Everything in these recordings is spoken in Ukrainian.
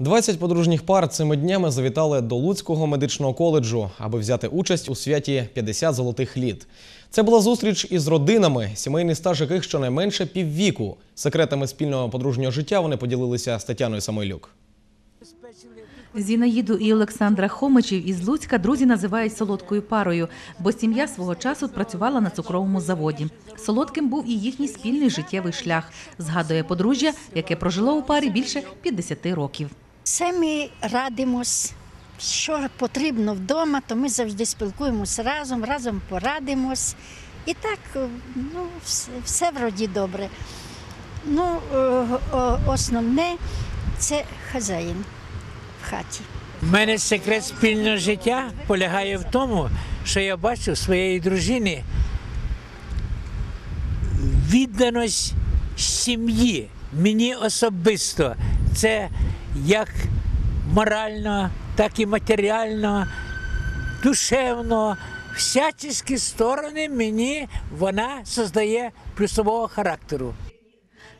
20 подружніх пар цими днями завітали до Луцького медичного коледжу, аби взяти участь у святі 50 золотих літ. Це була зустріч із родинами, сімейний стаж яких щонайменше піввіку. Секретами спільного подружнього життя вони поділилися з Тетяною Самойлюк. Зінаїду і Олександра Хомичів із Луцька друзі називають солодкою парою, бо сім'я свого часу працювала на цукровому заводі. Солодким був і їхній спільний життєвий шлях, згадує подружжя, яке прожило у парі більше 50 років. Все ми радимось, що потрібно вдома, то ми завжди спілкуємося разом, разом порадимось. І так, е, ну, все, все вроді добре. Ну, е, основне це хазяїн в хаті. У мене секрет спільного життя полягає в тому, що я бачу своєї дружини відданість сім'ї, мені особисто. Це як морально, так і матеріально, душевно. Всячески сторони мені вона создає плюсового характеру.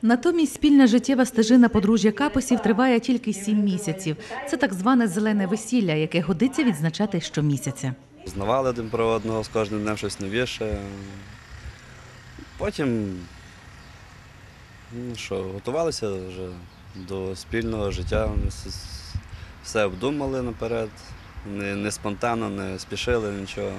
Натомість спільна життєва стежина подружжя Капосів триває тільки 7 місяців. Це так зване зелене весілля, яке годиться відзначати щомісяця. Знавали один про одного з кожним днем щось новіше. Потім ну, що, готувалися вже до спільного життя. Все обдумали наперед, не, не спонтанно, не спішили нічого.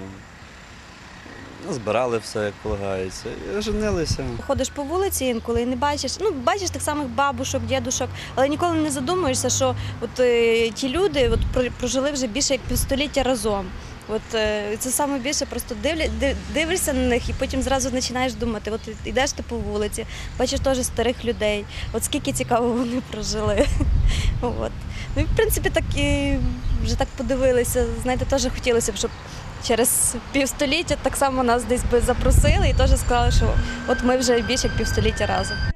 Збирали все, як полагається, і женилися. Ходиш по вулиці інколи і не бачиш. Ну, бачиш тих самих бабушок, дідушок, але ніколи не задумуєшся, що от е, ті люди от, прожили вже більше як півстоліття разом. От е, це саме більше просто дивишся на них і потім зразу починаєш думати. От йдеш ти по вулиці, бачиш теж старих людей. От скільки цікаво вони прожили. От. Ну і в принципі так і вже так подивилися. Знаєте, теж хотілося б, щоб через півстоліття так само нас десь би запросили і теж сказали, що от ми вже більше як півстоліття разом.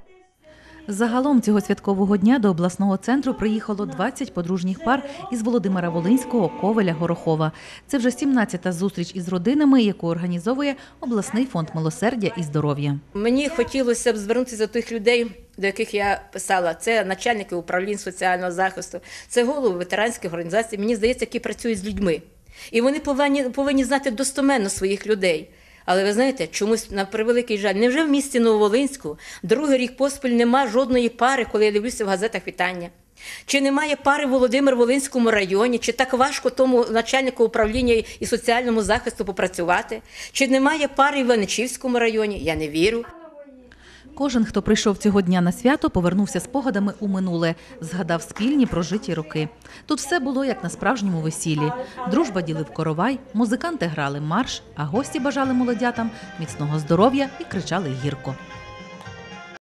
Загалом цього святкового дня до обласного центру приїхало 20 подружніх пар із Володимира Волинського, Ковеля, Горохова. Це вже 17-та зустріч із родинами, яку організовує обласний фонд милосердя і здоров'я. Мені хотілося б звернутися до тих людей, до яких я писала. Це начальники управлінь соціального захисту, це голови ветеранських організацій. Мені здається, які працюють з людьми. І вони повинні, повинні знати достоменно своїх людей. Але ви знаєте, чомусь на превеликий жаль, невже в місті Нововолинську другий рік поспіль нема жодної пари, коли я дивлюся в газетах вітання? Чи немає пари в Володимир Волинському районі? Чи так важко тому начальнику управління і соціальному захисту попрацювати? Чи немає пари в Іваничівському районі? Я не вірю. Кожен, хто прийшов цього дня на свято, повернувся спогадами у минуле, згадав спільні прожиті роки. Тут все було як на справжньому весіллі. Дружба ділив коровай, музиканти грали марш, а гості бажали молодятам міцного здоров'я і кричали гірко.